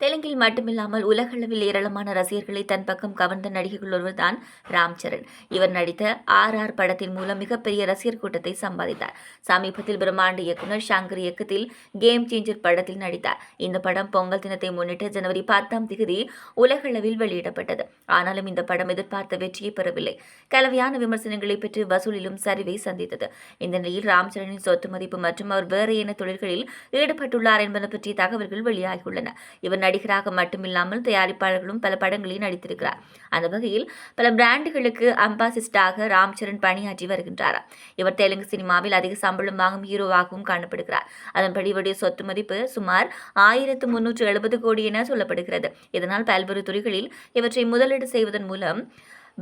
தெலுங்கில் மட்டுமில்லாமல் உலகளவில் ஏராளமான ரசிகர்களை தன் பக்கம் கவர்ந்த நடிகைகள் ஒருவர்தான் ராம் சரண். இவர் நடித்த ஆர் ஆர் படத்தின் மூலம் மிகப்பெரிய ரசிகர் கூட்டத்தை சம்பாதித்தார். சமீபத்தில் பிரம்மாண்ட இயக்குனர் சங்கர் இயக்கத்தில் கேம் சேஞ்சர் படத்தில் நடித்தார். இந்த படம் பொங்கல் தினத்தை முன்னிட்டு ஜனவரி பத்தாம் தேதி உலகளவில் வெளியிடப்பட்டது. ஆனாலும் இந்த படம் எதிர்பார்த்த வெற்றியை பெறவில்லை. கலவையான விமர்சனங்களை பெற்று வசூலிலும் சரிவை சந்தித்தது. இந்த நிலையில் ராம் சரணின் சொத்து மதிப்பு மற்றும் அவர் வேறு என்ன தொழில்களில் ஈடுபட்டுள்ளார் என்பது பற்றிய தகவல்கள் வெளியாகியுள்ளன. இவர் நடிகராக மட்டுமில்லாமல் தயாரிப்பாளர்களும் பல படங்களில் நடித்திருக்கிறார். அந்த வகையில் பல பிராண்டுகளுக்கு அம்பாசிஸ்டாக ராம்சரண் பணியாற்றி வருகின்றார். இவர் தெலுங்கு சினிமாவில் அதிக சம்பளம் வாங்கும் ஹீரோவாகவும் காணப்படுகிறார். அதன்படி இவருடைய சொத்து மதிப்பு சுமார் ஆயிரத்து முன்னூற்று எழுபது கோடி என சொல்லப்படுகிறது. இதனால் பல்வேறு துறைகளில் இவற்றை முதலீடு செய்வதன் மூலம்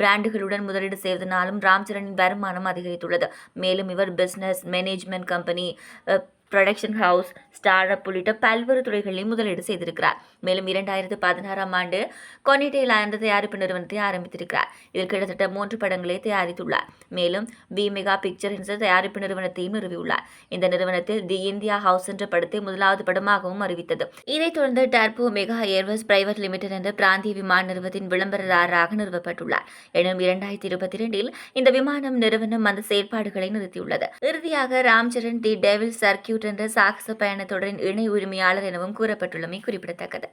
பிராண்டுகளுடன் முதலீடு செய்வதனாலும் ராம்சரணின் வருமானம் அதிகரித்துள்ளது. மேலும் இவர் business management company production house start up உள்ளிட்ட பல்வேறு துறைகளில் முதலீடு செய்திருக்கிறார். மேலும் இரண்டாயிரத்து பதினாறாம் ஆண்டு கொனிடேல் என்ற தயாரிப்பு நிறுவனத்தை ஆரம்பித்திருக்கிறார். இதில் கிட்டத்தட்ட மூன்று படங்களை தயாரித்துள்ளார். மேலும் வி மெகா பிக்சர் என்ற தயாரிப்பு நிறுவனத்தையும் நிறுவியுள்ளார். இந்த நிறுவனத்தில் தி இந்தியா ஹவுஸ் என்ற படத்தை முதலாவது படமாகவும் அறிவித்தது. இதைத் தொடர்ந்து Turbo Mega Airways Private Limited என்ற பிராந்திய விமான நிறுவனத்தின் விளம்பரதாரராக நிறுவப்பட்டுள்ளார். எனும் இரண்டாயிரத்தி இருபத்தி இரண்டில் இந்த விமானம் நிறுவனம் அந்த செயல்பாடுகளை நிறுத்தியுள்ளது. இறுதியாக ராம்சரண் தி டெவில் சர்க்கியூட் என்ற சாகச பயணத்துடன் தொடரின் இணை உரிமையாளர் எனவும் கூறப்பட்டுள்ளமை குறிப்பிடத்தக்கது.